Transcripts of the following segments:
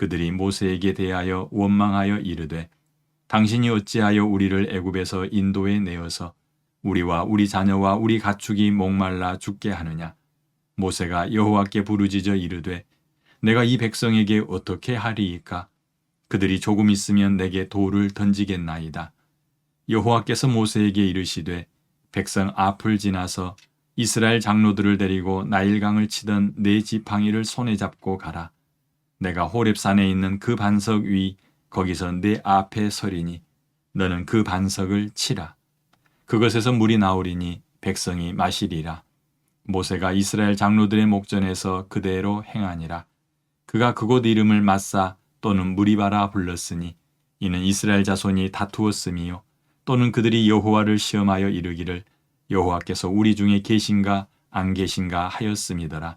그들이 모세에게 대하여 원망하여 이르되 당신이 어찌하여 우리를 애굽에서 인도에 내어서 우리와 우리 자녀와 우리 가축이 목말라 죽게 하느냐? 모세가 여호와께 부르짖어 이르되 내가 이 백성에게 어떻게 하리이까? 그들이 조금 있으면 내게 돌을 던지겠나이다. 여호와께서 모세에게 이르시되 백성 앞을 지나서 이스라엘 장로들을 데리고 나일강을 치던 네 지팡이를 손에 잡고 가라. 내가 호렙산에 있는 그 반석 위 거기서 내 앞에 서리니 너는 그 반석을 치라. 그것에서 물이 나오리니 백성이 마시리라. 모세가 이스라엘 장로들의 목전에서 그대로 행하니라. 그가 그곳 이름을 마사 또는 무리바라 불렀으니 이는 이스라엘 자손이 다투었음이요 또는 그들이 여호와를 시험하여 이르기를 여호와께서 우리 중에 계신가 안 계신가 하였음이더라.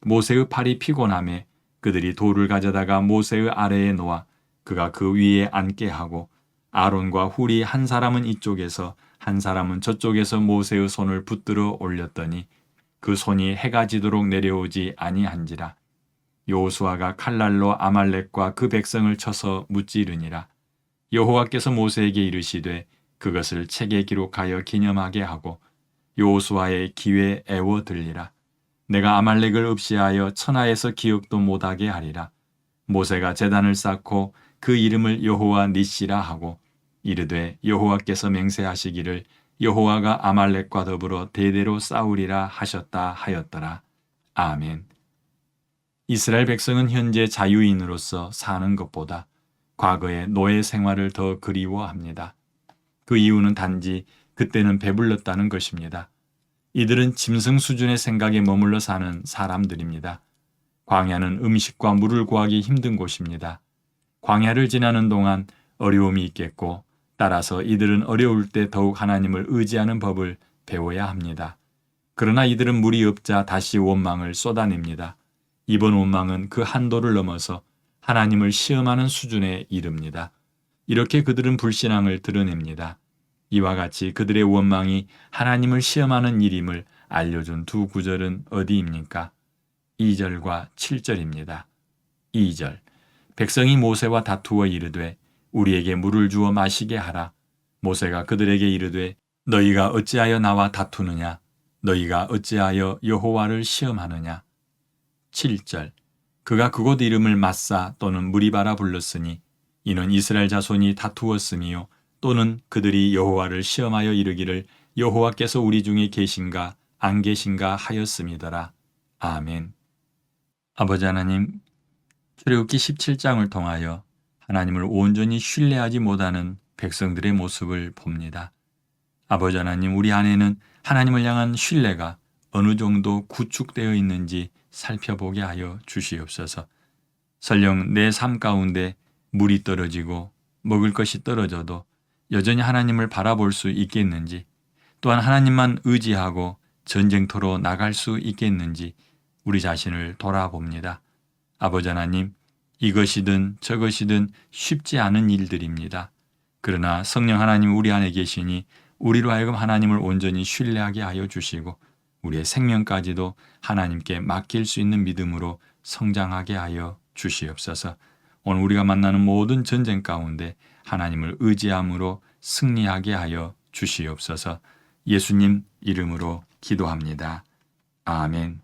모세의 팔이 피곤함에 그들이 돌을 가져다가 모세의 아래에 놓아 그가 그 위에 앉게 하고 아론과 훌이 한 사람은 이쪽에서 한 사람은 저쪽에서 모세의 손을 붙들어 올렸더니 그 손이 해가 지도록 내려오지 아니한지라 여호수아가 칼날로 아말렉과 그 백성을 쳐서 무찌르니라 여호와께서 모세에게 이르시되 그것을 책에 기록하여 기념하게 하고 여호수아의 귀에 애워 들리라. 내가 아말렉을 없이하여 천하에서 기억도 못하게 하리라. 모세가 제단을 쌓고 그 이름을 여호와 니시라 하고 이르되 여호와께서 맹세하시기를 여호와가 아말렉과 더불어 대대로 싸우리라 하셨다 하였더라. 아멘. 이스라엘 백성은 현재 자유인으로서 사는 것보다 과거의 노예 생활을 더 그리워합니다. 그 이유는 단지 그때는 배불렀다는 것입니다. 이들은 짐승 수준의 생각에 머물러 사는 사람들입니다. 광야는 음식과 물을 구하기 힘든 곳입니다. 광야를 지나는 동안 어려움이 있겠고 따라서 이들은 어려울 때 더욱 하나님을 의지하는 법을 배워야 합니다. 그러나 이들은 물이 없자 다시 원망을 쏟아냅니다. 이번 원망은 그 한도를 넘어서 하나님을 시험하는 수준에 이릅니다. 이렇게 그들은 불신앙을 드러냅니다. 이와 같이 그들의 원망이 하나님을 시험하는 일임을 알려준 두 구절은 어디입니까? 2절과 7절입니다. 2절 백성이 모세와 다투어 이르되 우리에게 물을 주어 마시게 하라. 모세가 그들에게 이르되 너희가 어찌하여 나와 다투느냐? 너희가 어찌하여 여호와를 시험하느냐? 7절 그가 그곳 이름을 마사 또는 무리바라 불렀으니 이는 이스라엘 자손이 다투었음이요 또는 그들이 여호와를 시험하여 이르기를 여호와께서 우리 중에 계신가 안 계신가 하였음이더라. 아멘. 아버지 하나님, 출애굽기 17장을 통하여 하나님을 온전히 신뢰하지 못하는 백성들의 모습을 봅니다. 아버지 하나님, 우리 안에는 하나님을 향한 신뢰가 어느 정도 구축되어 있는지 살펴보게 하여 주시옵소서. 설령 내 삶 가운데 물이 떨어지고 먹을 것이 떨어져도 여전히 하나님을 바라볼 수 있겠는지 또한 하나님만 의지하고 전쟁터로 나갈 수 있겠는지 우리 자신을 돌아봅니다. 아버지 하나님, 이것이든 저것이든 쉽지 않은 일들입니다. 그러나 성령 하나님 우리 안에 계시니 우리로 하여금 하나님을 온전히 신뢰하게 하여 주시고 우리의 생명까지도 하나님께 맡길 수 있는 믿음으로 성장하게 하여 주시옵소서. 오늘 우리가 만나는 모든 전쟁 가운데 하나님을 의지함으로 승리하게 하여 주시옵소서. 예수님 이름으로 기도합니다. 아멘.